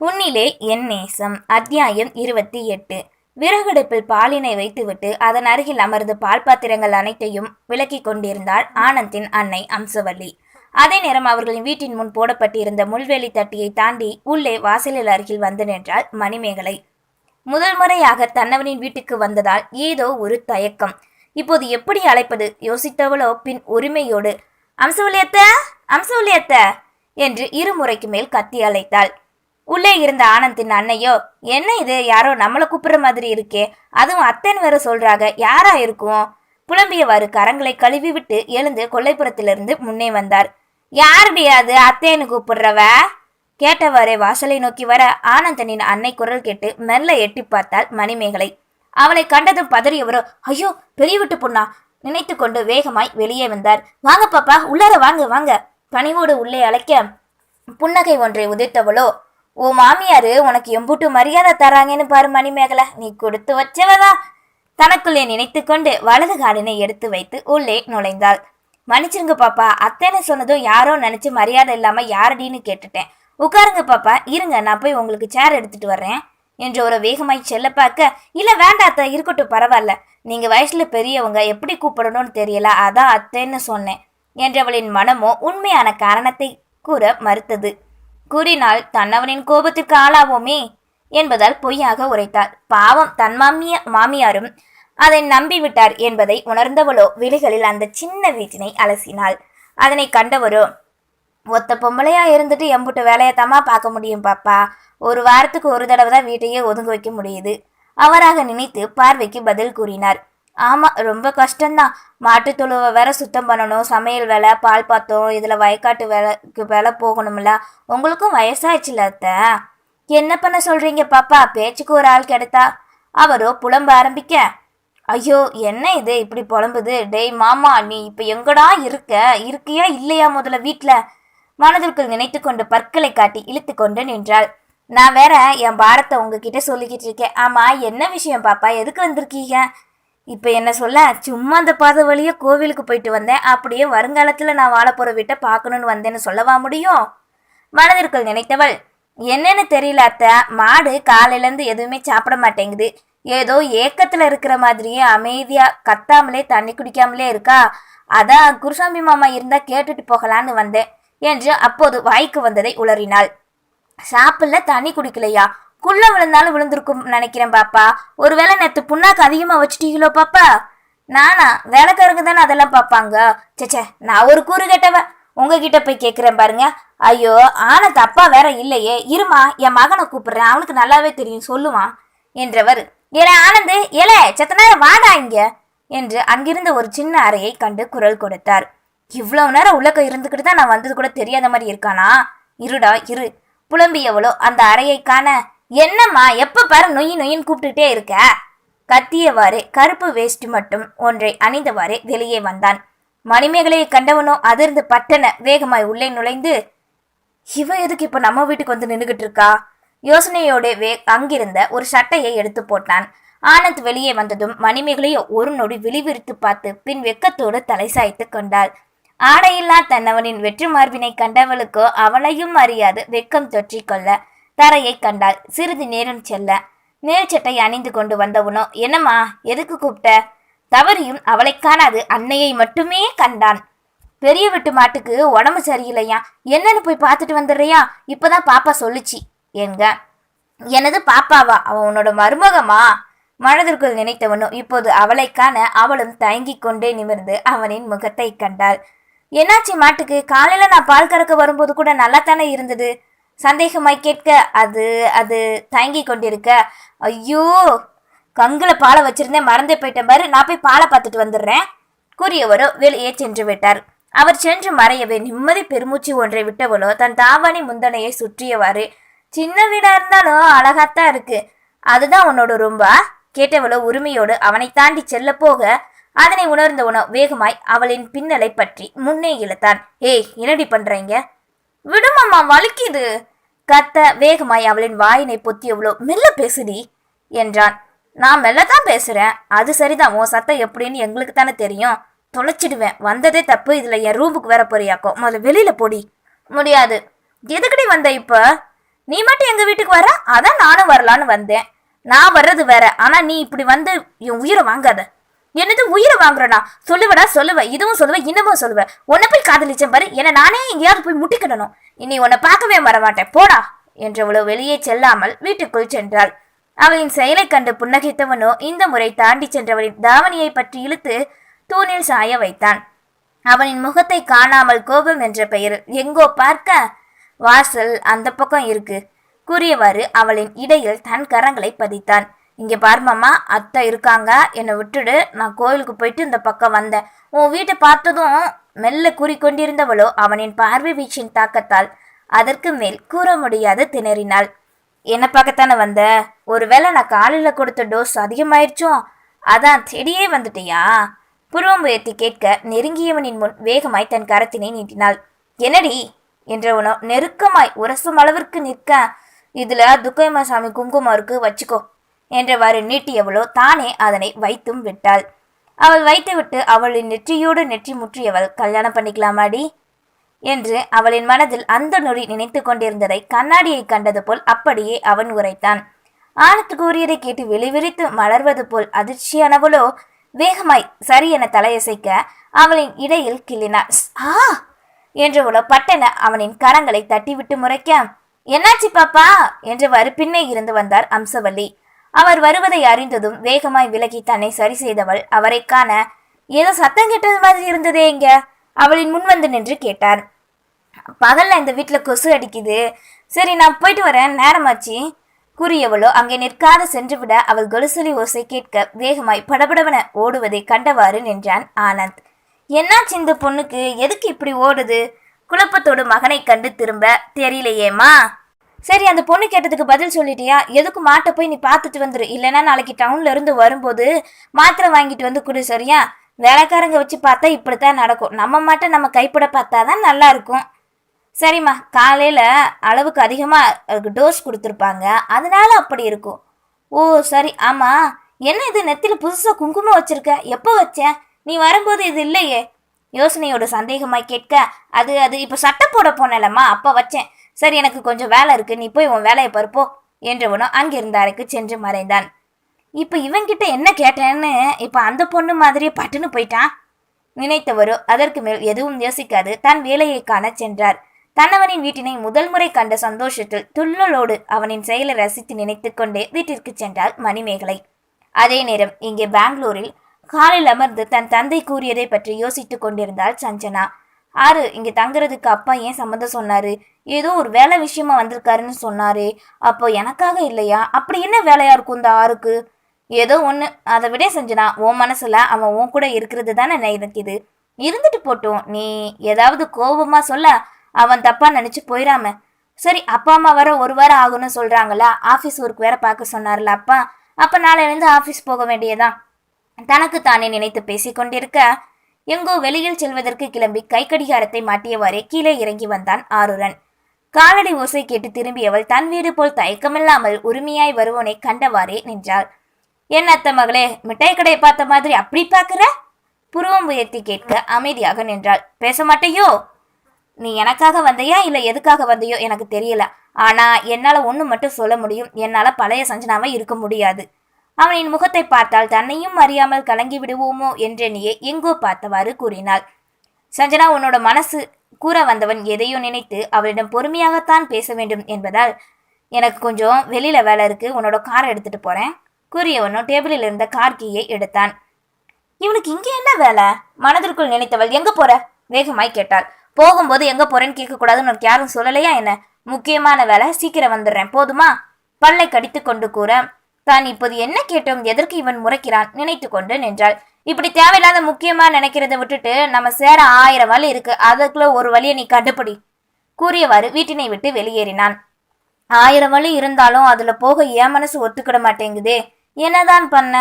உன்னிலே என் நேசம். அத்தியாயம் இருபத்தி எட்டு. விறகடுப்பில் பாலினை வைத்துவிட்டு அதன் அருகில் அமர்ந்து பால் பாத்திரங்கள் அனைத்தையும் விலக்கிக் கொண்டிருந்தாள் ஆனந்தின் அன்னை அம்சவல்லி. அதே நேரம் அவர்களின் வீட்டின் முன் போடப்பட்டிருந்த முள்வேலி தட்டியை தாண்டி உள்ளே வாசலில் அருகில் வந்து நின்றாள் மணிமேகலை. முதல் முறையாக தன்னவனின் வீட்டுக்கு வந்ததால் ஏதோ ஒரு தயக்கம். இப்போது எப்படி அழைப்பது? யோசித்தவளோ பின் உரிமையோடு அம்சவல்லியத்த அம்சவல்லியத்த என்று இருமுறைக்கு மேல் கத்தி அழைத்தாள். உள்ளே இருந்த ஆனந்தின் அன்னையோ என்ன இது? யாரோ நம்மளை கூப்பிடுற மாதிரி இருக்கே. அதுவும் அத்தைன்னு வேற சொல்றாங்க. யாரா இருக்கும்? புலம்பியவாறு கரங்களை கழுவி விட்டு எழுந்து கொல்லைப்புறத்திலிருந்து முன்னே வந்தார். யாருடையாது அத்தேன்னு கூப்பிடுறவ? கேட்டவாறே வாசலை நோக்கி வர ஆனந்தனின் அன்னை குரல் கேட்டு மெல்ல எட்டி பார்த்தாள் மணிமேகலை. அவளை கண்டதும் பதறியவரோ ஐயோ பெரிய விட்டு பொண்ணா? நினைத்து கொண்டு வேகமாய் வெளியே வந்தார். வாங்க பாப்பா உள்ளார வாங்க வாங்க. பணிவோடு உள்ளே அழைக்க புன்னகை ஒன்றை உதிர்த்தவளோ உன் மாமியாரு உனக்கு எம்பூட்டு மரியாதை தராங்கன்னு பாரு மணிமேகலை. நீ கொடுத்து வச்சவதா தனக்குள்ளே நினைத்து கொண்டு வலது காலினை எடுத்து வைத்து உள்ளே நுழைந்தாள். மன்னிச்சிருங்க பாப்பா அத்தைன்னு சொன்னதும் யாரோ நினைச்சு மரியாதை இல்லாம யாரடின்னு கேட்டுட்டேன். உட்காருங்க பாப்பா இருங்க நான் போய் உங்களுக்கு சேர் எடுத்துட்டு வர்றேன் என்று ஒரு வேகமாய் செல்ல பார்க்க இல்ல வேண்டாம் அத்தை இருக்கட்டும் பரவாயில்ல. நீங்க வயசுல பெரியவங்க எப்படி கூப்பிடணும்னு தெரியல அதான் அத்தைன்னு சொன்னேன் என்றவளின் மனமோ உண்மையான காரணத்தை கூற மறுத்தது. கூறினால் தன்னவனின் கோபத்திற்கு ஆளாவோமே? என்பதால் பொய்யாக உரைத்தார். பாவம் தன் மாமிய மாமியாரும் அதை நம்பிவிட்டார் என்பதை உணர்ந்தவளோ விழிகளில் அந்த சின்ன வீட்டினை அலசினாள். அதனை கண்டவரோ ஒத்த பொம்பளையா இருந்துட்டு எம்புட்டு வேலையத்தாமா பார்க்க முடியும் பாப்பா. ஒரு வாரத்துக்கு ஒரு தடவை தான் வீட்டையே ஒதுங்க வைக்க முடியுது. அவராக நினைத்து பார்வைக்கு பதில் கூறினார். ஆமாம் ரொம்ப கஷ்டம்தான். மாட்டு தொழுவை வேற சுத்தம் பண்ணணும் சமையல் வேலை பால் பாத்தோம் இதில் வயக்காட்டு வேலைக்கு வேலை போகணும்ல. உங்களுக்கும் வயசாயிடுச்சுல அத்தை. என்ன பண்ண சொல்கிறீங்க பாப்பா? பேச்சுக்கு ஒரு ஆள் கிடைத்தா? அவரோ புலம்ப ஆரம்பிக்க. ஐயோ என்ன இது? இப்படி புலம்புது. டேய் மாமா நீ இப்போ எங்கடா இருக்க? இருக்கியா இல்லையா முதல்ல வீட்டில் மனதிற்குள் நினைத்து கொண்டு பற்களை காட்டி இழுத்து கொண்டு நின்றாள். நான் வேற என் பாரத்தை உங்ககிட்ட சொல்லிக்கிட்டு இருக்கேன். ஆமா என்ன விஷயம் பாப்பா? எதுக்கு வந்திருக்கீங்க? இப்போ என்ன சொல்ல சும்மா அந்த பாதை வழியே கோவிலுக்கு போயிட்டு வந்தேன். அப்படியே வருங்காலத்தில் நான் வாழ போற வீட்டை பார்க்கணும்னு வந்தேன்னு சொல்லவா முடியும்? மனதிற்குள் நினைத்தவள் என்னன்னு தெரியல அத்தை. மாடு காலையிலேருந்து எதுவுமே சாப்பிட மாட்டேங்குது. ஏதோ ஏக்கத்தில் இருக்கிற மாதிரியே அமைதியாக கத்தாமலே தண்ணி குடிக்காமலே இருக்கா? அதான் குருசாமி மாமா இருந்தால் கேட்டுட்டு போகலான்னு வந்தேன் என்று அப்போது வாய்க்கு வந்ததை உளறினாள். சாப்பிடல தண்ணி குடிக்கலையா? குள்ள விழுந்தாலும் விழுந்திருக்கும் நினைக்கிறேன் பாப்பா. ஒருவேளை நேத்து புண்ணாக்கு அதிகமா வச்சுட்டீங்களோ பாப்பா? நானா வேலைக்காரங்க தானே அதெல்லாம் பாப்பாங்க. சேச்சே நான் ஒரு கூறு கேட்டவ. உங்ககிட்ட போய் கேட்குறேன் பாருங்க. ஐயோ ஆனந்த் அப்பா வேற இல்லையே. இருமா என் மகனை கூப்பிடுறேன். அவனுக்கு நல்லாவே தெரியும் சொல்லுவான் என்றவர். ஏல ஆனந்து ஏலே செத்த நேரம் வாடா இங்க என்று அங்கிருந்த ஒரு சின்ன அறையை கண்டு குரல் கொடுத்தார். இவ்வளவு நேரம் உள்ளக்க இருந்துக்கிட்டு தான் நான் வந்தது கூட தெரியாத மாதிரி இருக்கானா? இருடா இரு. புலம்பியவளோ அந்த அறையை காண என்னம்மா எப்ப பாரு நொய் நொய்ன்னு கூப்பிட்டுட்டே இருக்க? கத்தியவாறு கருப்பு வேஷ்டி மட்டும் ஒன்றை அணிந்தவாறு வெளியே வந்தான். மணிமேகலையை கண்டவனோ அதிர்ந்து பட்டன வேகமாய் உள்ளே நுழைந்து இவ எதுக்கு இப்ப நம்ம வீட்டுக்கு வந்து நின்றுகிட்டு இருக்கா? யோசனையோட வே அங்கிருந்த ஒரு சட்டையை எடுத்து போட்டான். ஆனந்த் வெளியே வந்ததும் மணிமேகலையோ ஒரு நொடி விழிவிரித்து பார்த்து பின் வெக்கத்தோடு தலை சாய்த்து கொண்டாள். ஆடையில்லா தன்னவனின் வெற்றி மார்பினை கண்டவளுக்கோ அவளையும் அறியாது வெக்கம் தொற்றிக்கொள்ள. தரையை கண்டாள். சிறிது நேரம் செல்ல. மேல்சட்டை அணிந்து கொண்டு வந்தவனோ என்னம்மா எதுக்கு கூப்பிட்ட? தவறியும் அவளை காணாது. அன்னையை மட்டுமே கண்டான். பெரிய வீட்டு மாட்டுக்கு உடம்பு சரியில்லையா? என்னன்னு போய் பார்த்துட்டு வந்துடுறியா? இப்பதான் பாப்பா சொல்லுச்சு. என்க எனது பாப்பாவா? அவன் உன்னோட மருமகமா? மனதிற்குள் நினைத்தவனோ இப்போது அவளை காண அவளும் தயங்கி கொண்டே நிமிர்ந்து அவனின் முகத்தை கண்டாள். என்னாச்சு மாட்டுக்கு? காலையில நான் பால் கறக்க வரும்போது கூட நல்லா தானே இருந்தது? சந்தேகமாய் கேட்க அது அது தயங்கி கொண்டிருக்க. ஐயோ கங்குல பாலை வச்சிருந்தேன் மறந்தே போயிட்ட மாதிரி நான் போய் பாலை பார்த்துட்டு வந்துடுறேன். கூறியவரோ வெளியே சென்று விட்டார். அவர் சென்று மறையவே நிம்மதி பெருமூச்சு ஒன்றை விட்டவளோ தன் தாவணி முந்தனையை சுற்றியவாறு சின்ன வீடா இருந்தாலும் அழகாத்தான் இருக்கு. அதுதான் உன்னோட ரொம்பா? கேட்டவளோ உரிமையோடு அவனை தாண்டி செல்ல போக. அதனை உணர்ந்தவனோ வேகமாய் அவளின் பின்னலை பற்றி முன்னே இழுத்தான். ஏய் என்னடி பண்றீங்க? விடுமாமா வலிக்குது கத்த வேகமாய் அவளின் வாயினை பொத்தி எவ்வளோ மெல்ல பேசுடி என்றான். நான் மெல்லதான் பேசுறேன். அது சரிதான். உன் சத்தம் எப்படின்னு எங்களுக்கு தானே தெரியும். தொலைச்சிடுவேன். வந்ததே தப்பு. இதுல என் ரூமுக்கு வேற போறியாக்கோ. முதல்ல வெளியில போடி. முடியாது. எதுக்கடி வந்த இப்ப? நீ மட்டும் எங்க வீட்டுக்கு வர அதான் நானும் வரலான்னு வந்தேன். நான் வர்றது வேற. ஆனா நீ இப்படி வந்து என் உயிரை வாங்காத. என்னது உயிரை வாங்குறனா? சொல்லுவடா சொல்லுவ. இதுவும் சொல்லுவ இன்னமும் சொல்லுவ. உன்னை போய் காதலிச்சேன் பாரு. என்னை நானே எங்கேயாவது போய் முட்டிக்கிடணும். இனி உன்னை பார்க்கவே வரமாட்டேன் போடா என்றவளோ வெளியே செல்லாமல் வீட்டுக்குள் சென்றாள். அவளின் செயலை கண்டு புன்னகைத்தவனோ இந்த முறை தாண்டி சென்றவளின் தாவணியை பற்றி இழுத்து தூணில் சாய வைத்தான். அவனின் முகத்தை காணாமல் கோபம் என்ற பெயரில் எங்கோ பார்க்க வாசல் அந்த பக்கம் இருக்கு. கூறியவாறு அவளின் இடையில் தன் கரங்களை பதித்தான். இங்கே பாருமாம்மா அத்தை இருக்காங்க. என்னை விட்டுடு. நான் கோயிலுக்கு போயிட்டு இந்த பக்கம் வந்தேன். உன் வீட்டை பார்த்ததும் மெல்ல கூறிக்கொண்டிருந்தவளோ அவனின் பார்வை வீச்சின் தாக்கத்தால் அதற்கு மேல் கூற முடியாது திணறினாள். என்ன பார்க்கத்தானே வந்த? ஒருவேளை நான் காலையில் கொடுத்த டோஸ் அதிகமாயிருச்சோ? அதான் செடியே வந்துட்டியா? புருவம் உயர்த்தி கேட்க நெருங்கியவனின் முன் வேகமாய் தன் கரத்தினை நீட்டினாள். என்னடி? என்றவனோ நெருக்கமாய் உரசும் அளவிற்கு நிற்க இதுல துக்கையமாசாமி குங்குமம் இருக்கு வச்சுக்கோ. என்றவாறு நீட்டியவளோ தானே அதனை வைத்தும் விட்டாள். அவள் வைத்துவிட்டு அவளின் நெற்றியோடு நெற்றி முற்றியவள் கல்யாணம் பண்ணிக்கலாமாடி? என்று அவளின் மனதில் அந்த நொடி நினைத்து கொண்டிருந்ததை கண்ணாடியை கண்டது போல் அப்படியே அவன் உரைத்தான். ஆனத்து கூறியதை கேட்டு வெளிவிரித்து மலர்வது போல் அதிர்ச்சியானவளோ வேகமாய் சரி என தலையசைக்க அவளின் இடையில் கிள்ளினாள். ஆ! என்றவளோ பட்டென அவனின் கரங்களை தட்டிவிட்டு முறைக்க என்னாச்சு பாப்பா? என்றவாறு பின்னே இருந்து வந்தார் அம்சவல்லி. அவர் வருவதை அறிந்ததும் வேகமாய் விலகி தன்னை சரி செய்தவள் அவரை காண ஏதோ சத்தம் கேட்டது மாதிரி இருந்ததே இங்க. அவளின் முன் வந்து நின்று கேட்டார். பகல்ல இந்த வீட்டில் கொசு அடிக்குது. சரி நான் போயிட்டு வரேன். நேரமாச்சு. கூறியவளோ அங்கே நிற்காது சென்றுவிட அவள் கொலுசலி ஓசை கேட்க வேகமாய் படபடவன ஓடுவதை கண்டவாறு நின்றான் ஆனந்த். என்னாச்சு இந்த பொண்ணுக்கு? எதுக்கு இப்படி ஓடுது? குழப்பத்தோடு மகனை கண்டு திரும்ப தெரியலையேம்மா? சரி அந்த பொண்ணு கேட்டதுக்கு பதில் சொல்லிட்டியா? எதுக்கு மாட்டை போய் நீ பார்த்துட்டு வந்துரு. இல்லைன்னா நாளைக்கு டவுன்ல இருந்து வரும்போது மாத்திரை வாங்கிட்டு வந்து கொடு சரியா? வேலைக்காரங்க வச்சு பார்த்தா இப்படித்தான் நடக்கும். நம்ம மாட்டை நம்ம கைப்பட பார்த்தா தான் நல்லா இருக்கும் சரிம்மா காலையில் அளவுக்கு அதிகமாக டோஸ் கொடுத்துருப்பாங்க. அதனால அப்படி இருக்கும். ஓ சரி ஆமாம் என்ன இது நெத்தியில் புதுசாக குங்குமம் வச்சிருக்க? எப்போ வச்சேன் நீ வரும்போது இது இல்லையே. யோசனையோட சந்தேகமாய் கேட்க அது அது இப்போ சட்டை போட போனேலம்மா அப்போ வச்சேன். சரி எனக்கு கொஞ்சம் வேலை இருக்கு. நீ போய் உன் வேலையை பருப்போ என்றவனோ அங்கிருந்த அறைக்கு சென்று மறைந்தான். இப்போ இவன்கிட்ட என்ன கேட்டேன்னு இப்போ அந்த பொண்ணு மாதிரியே பட்டுன்னு போயிட்டான் நினைத்தவரோ அதற்கு மேல் எதுவும் யோசிக்காது தன் வேலையை காணச் சென்றார். தன்னவனின் வீட்டினை முதல் முறை கண்ட சந்தோஷத்தில் துள்ளலோடு அவனின் செயலை ரசித்து நினைத்து கொண்டே வீட்டிற்கு சென்றாள் மணிமேகலை. அதே நேரம் இங்கே பெங்களூரில் காலில் அமர்ந்து தன் தந்தை கூறியதை பற்றி யோசித்துக் கொண்டிருந்தாள் சஞ்சனா. ஆறு இங்கே தங்குறதுக்கு அப்பா ஏன் சம்மந்தம் சொன்னாரு? ஏதோ ஒரு வேலை விஷயமா வந்திருக்காருன்னு சொன்னாரு. அப்போ எனக்காக இல்லையா? அப்படி என்ன வேலையா இருக்கும் இந்த ஆறுக்கு? ஏதோ ஒன்று அதை விட செஞ்சனா உன் மனசில் அவன் உன் கூட இருக்கிறது தானே நினைக்குது இருந்துட்டு போட்டோம். நீ ஏதாவது கோபமாக சொல்ல அவன் தப்பாக நினச்சி போயிடாம சரி அப்பா அம்மா வர ஒரு வாரம் ஆகும்னு சொல்கிறாங்களா ஆஃபீஸ் ஒர்க் வேற பார்க்க சொன்னார்ல அப்பா. அப்போ நாளையிலேருந்து ஆஃபீஸ் போக வேண்டியதான் தனக்கு தானே நினைத்து பேசிக்கொண்டிருக்க எங்கோ வெளியில் செல்வதற்கு கிளம்பி கைக்கடிகாரத்தை மாட்டியவாறே கீழே இறங்கி வந்தான் ஆருரன். காலடி ஓசை கேட்டு திரும்பியவள் தன் வீடு போல் தயக்கமில்லாமல் உரிமையாய் வருவனை கண்டவாறே நின்றாள். என் அத்த மகளே மிட்டாய் கடையை பார்த்த மாதிரி அப்படி பார்க்கிற? புருவம் உயர்த்தி கேட்க அமைதியாக நின்றாள். பேச மாட்டையோ? நீ எனக்காக வந்தையா இல்ல எதுக்காக வந்தையோ எனக்கு தெரியல. ஆனா என்னால ஒண்ணு மட்டும் சொல்ல முடியும். என்னால பழைய சஞ்சனாவை இருக்க முடியாது. அவனின் முகத்தை பார்த்தால் தன்னையும் அறியாமல் கலங்கி விடுவோமோ என்றெண்ணியே எங்கோ பார்த்தவாறு கூறினாள். சஞ்சனா உன்னோட மனசு கூற வந்தவன் எதையோ நினைத்து அவளிடம் பொறுமையாகத்தான் பேச வேண்டும் என்பதால் எனக்கு கொஞ்சம் வெளியில வேலை இருக்கு உன்னோட காரை எடுத்துட்டு போறேன். கூறியவனும் டேபிளில் இருந்த கார் கீயை எடுத்தான். இவனுக்கு இங்கே என்ன வேலை? மனதிற்குள் நினைத்தவள் எங்க போற? வேகமாய் கேட்டாள். போகும்போது எங்க போறேன்னு கேட்க கூடாதுன்னு உனக்கு யாரும் சொல்லலையா என்ன? முக்கியமான வேலை சீக்கிரம் வந்துடுறேன். போதுமா? பல்லை கடித்து கொண்டு கூற தான் இப்போது என்ன கேட்டோம் எதற்கு இவன் முறைக்கிறான் நினைத்து கொண்டு நின்றாள். இப்படி தேவையில்லாத முக்கியமா நினைக்கிறத விட்டுட்டு நம்ம சேர ஆயிரம் வழி இருக்கு அதுக்குள்ள ஒரு வழியை நீ கண்டுபிடி கூறியவாறு வீட்டினை விட்டு வெளியேறினான். ஆயிரம் வழி இருந்தாலும் அதுல போக ஏன் மனசு ஒத்துக்கிட மாட்டேங்குதே என்னதான் பண்ண?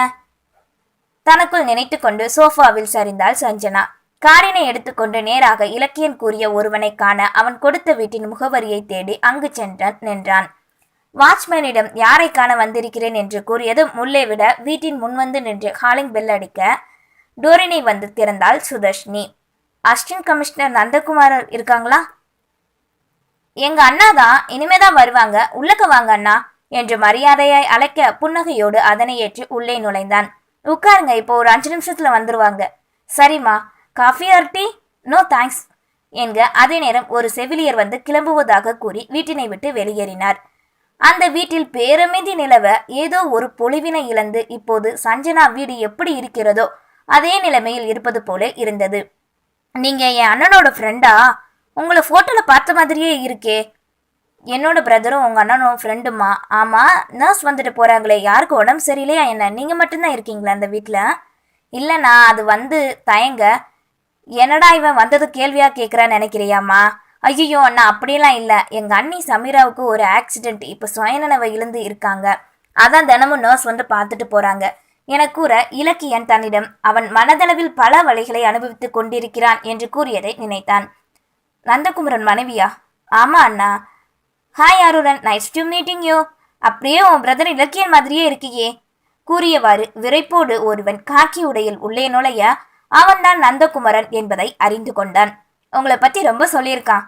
தனக்குள் நினைத்துக்கொண்டு சோஃபாவில் சரிந்தாள் சஞ்சனா. காரினை எடுத்துக்கொண்டு நேராக இலக்கியன் கூறிய ஒருவனை காண அவன் கொடுத்த வீட்டின் முகவரியை தேடி அங்கு சென்றான் நின்றான். வாட்ச்மேனிடம் யாரை காண வந்திருக்கிறேன் என்று கூறியதும் உள்ளே விட வீட்டின் முன்வந்து நின்று ஹாலிங் பெல் அடிக்க டோரினை வந்து திறந்தாள் சுதர்ஷினி. அசிஸ்டன்ட் கமிஷனர் நந்தகுமார் இருக்காங்களா? எங்க அண்ணா தான் இனிமே தான் வருவாங்க. உள்ளக்க வாங்க அண்ணா என்று மரியாதையாய் அழைக்க புன்னகையோடு அதனை ஏற்றி உள்ளே நுழைந்தான். உட்காருங்க இப்போ ஒரு அஞ்சு நிமிஷத்துல வந்துருவாங்க. சரிம்மா coffee or tea no thanks என்க அதே நேரம் ஒரு செவிலியர் வந்து கிளம்புவதாக கூறி வீட்டினை விட்டு வெளியேறினார். அந்த வீட்டில் பேரமைதி நிலவ ஏதோ ஒரு பொலிவினை இழந்து இப்போது சஞ்சனா வீடு எப்படி இருக்கிறதோ அதே நிலைமையில் இருப்பது போல இருந்தது. நீங்க என் அண்ணனோட ஃப்ரெண்டா உங்களை போட்டோல பார்த்த மாதிரியே இருக்கே. என்னோட பிரதரும் உங்க அண்ணனும் ஃப்ரெண்டுமா ஆமா நர்ஸ் வந்துட்டு போறாங்களே. யாருக்கு உடம்பு சரியில்லையா என்ன? நீங்க மட்டும்தான் இருக்கீங்களா அந்த வீட்டில் இல்லைண்ணா அது வந்து தயங்க. என்னடா இவன் வந்தது கேள்வியா கேட்குறான்னு நினைக்கிறியாம்மா? ஐயோ அண்ணா அப்படியெல்லாம் இல்லை. எங்க அண்ணி சமீராவுக்கு ஒரு ஆக்சிடென்ட் இப்போ சுயநனவை இழந்து இருக்காங்க. அதான் தினமும் நர்ஸ் வந்து பார்த்துட்டு போறாங்க. என கூற இலக்கியன் தன்னிடம் அவன் மனதளவில் பல வழிகளை அனுபவித்துக் கொண்டிருக்கிறான் என்று கூறியதை நினைத்தான். நந்தகுமரன் மனைவியா? ஆமா அண்ணா. Hi Arunan. Nice to meeting you அப்படியே உன் பிரதர் இலக்கியன் மாதிரியே இருக்கியே. கூறியவாறு விரைப்போடு ஒருவன் காக்கி உடையில் உள்ளே நுழைய அவன்தான் நந்தகுமரன் என்பதை அறிந்து கொண்டான். உங்களை பற்றி ரொம்ப சொல்லியிருக்கான்.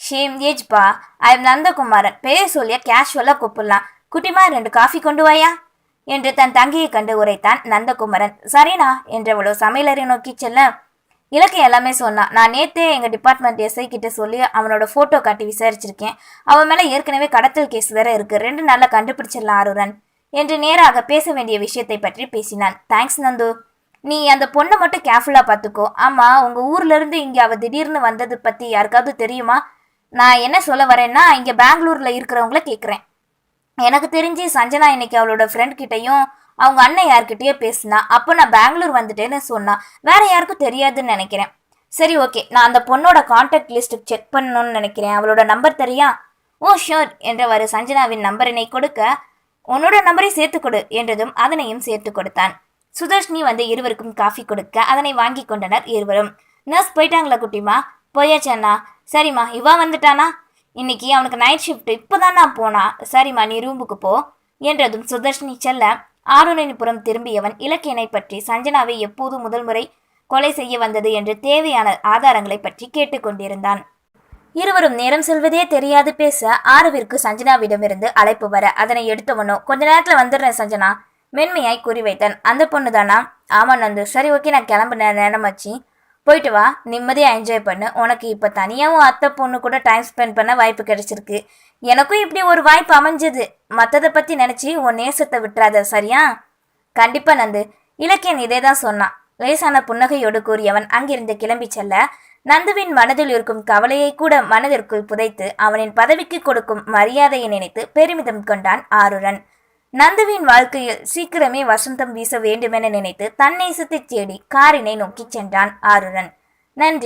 ஷேம் ஏஜ்பா. I am Nandakumaran. பேர் சொல்லிய கேஷுவலாக கூப்பிடலாம். குட்டிமா ரெண்டு காஃபி கொண்டு வாயா? என்று தன் தங்கியை கண்டு உரைத்தான் நந்தகுமரன். சரிண்ணா என்றவளோ சமையலறை நோக்கி செல்ல. இலக்கு எல்லாமே சொன்னான். நான் நேத்தே எங்கள் டிபார்ட்மெண்ட் எஸ்ஐ கிட்ட சொல்லி அவனோட ஃபோட்டோ காட்டி விசாரிச்சிருக்கேன். அவன் மேலே ஏற்கனவே கடத்தல் கேஸ் வேற இருக்கு. ரெண்டு நாளில் கண்டுபிடிச்சிடலாம் ஆருரன் என்று நேராக பேச வேண்டிய விஷயத்தை பற்றி பேசினான். தேங்க்ஸ் நந்து. நீ அந்த பொண்ணை மட்டும் கேர்ஃபுல்லாக பார்த்துக்கோ. ஆமாம் உங்கள் ஊர்லேருந்து இருந்து அவள் திடீர்னு வந்தது பற்றி யாருக்காவது தெரியுமா? நான் என்ன சொல்ல வரேன்னா இங்கே பெங்களூரில் இருக்கிறவங்கள கேட்குறேன் எனக்கு தெரிஞ்சு சஞ்சனா இன்னைக்கு அவளோட ஃப்ரெண்ட் கிட்டையும் அவங்க அண்ணன் யார்கிட்டயோ பேசினா அப்போ நான் பெங்களூர் வந்துட்டேன்னு சொன்னா வேற யாருக்கும் தெரியாதுன்னு நினைக்கிறேன். சரி ஓகே நான் அந்த பொண்ணோட காண்டாக்ட் லிஸ்ட் செக் பண்ணணும்னு நினைக்கிறேன். அவளோட நம்பர் தெரியா? ஓ ஷோர் என்றவாறு சஞ்சனாவின் நம்பரினை கொடுக்க உன்னோட நம்பரை சேர்த்து கொடு என்றதும் அதனையும் சேர்த்து கொடுத்தான். சுதர்ஷினி வந்து இருவருக்கும் காஃபி கொடுக்க அதனை வாங்கி கொண்டனர் இருவரும். நர்ஸ் போயிட்டாங்களா குட்டிமா போயாச்சண்ணா சரிம்மா இவா வந்துட்டானா? இன்னைக்கு அவனுக்கு நைட் ஷிஃப்ட் இப்போதான் நான் போனா. சரிம்மா நீ ரூமுக்கு போ என்றதும் சுதர்ஷினி செல்ல ஆருணிபுரம் திரும்பியவன் இலக்கியனை பற்றி சஞ்சனாவை எப்போது முதல் முறை கொலை செய்ய வந்தது என்று தேவையான ஆதாரங்களை பற்றி கேட்டுக்கொண்டிருந்தான் இருவரும் நேரம் செல்வதே தெரியாது பேச ஆருவிற்கு சஞ்சனாவிடமிருந்து அழைப்பு வர அதனை எடுத்தவனோ? கொஞ்ச நேரத்தில் வந்துடுறேன் சஞ்சனா. மென்மையாய் கூறி வைத்தான் அந்த பொண்ணு தானா ஆமா நந்து சரி ஓகே நான் கிளம்புன நேரமாச்சு. போயிட்டு வா. நிம்மதியாக என்ஜாய் பண்ணு. உனக்கு இப்போ தனியாகவும் அத்தை பொண்ணு கூட டைம் ஸ்பெண்ட் பண்ண வாய்ப்பு கிடைச்சிருக்கு. எனக்கும் இப்படி ஒரு வாய்ப்பு அமைஞ்சது. மற்றதை பற்றி நினச்சி உன் நேசத்தை விட்டுறாத சரியா? கண்டிப்பாக நந்து. இலக்கியன் இதே தான் சொன்னான். லேசான புன்னகையோடு கூறியவன் அங்கிருந்து கிளம்பி செல்ல நந்துவின் மனதில் இருக்கும் கவலையை கூட மனதிற்குள் புதைத்து அவனின் பதவிக்கு கொடுக்கும் மரியாதையை நினைத்து பெருமிதம் கொண்டான் ஆருடன் நந்துவின் வாழ்க்கையில் சீக்கிரமே வசந்தம் வீச வேண்டுமென நினைத்து தன் தேடி காரினை நோக்கிச் சென்றான் ஆருடன் நன்றி.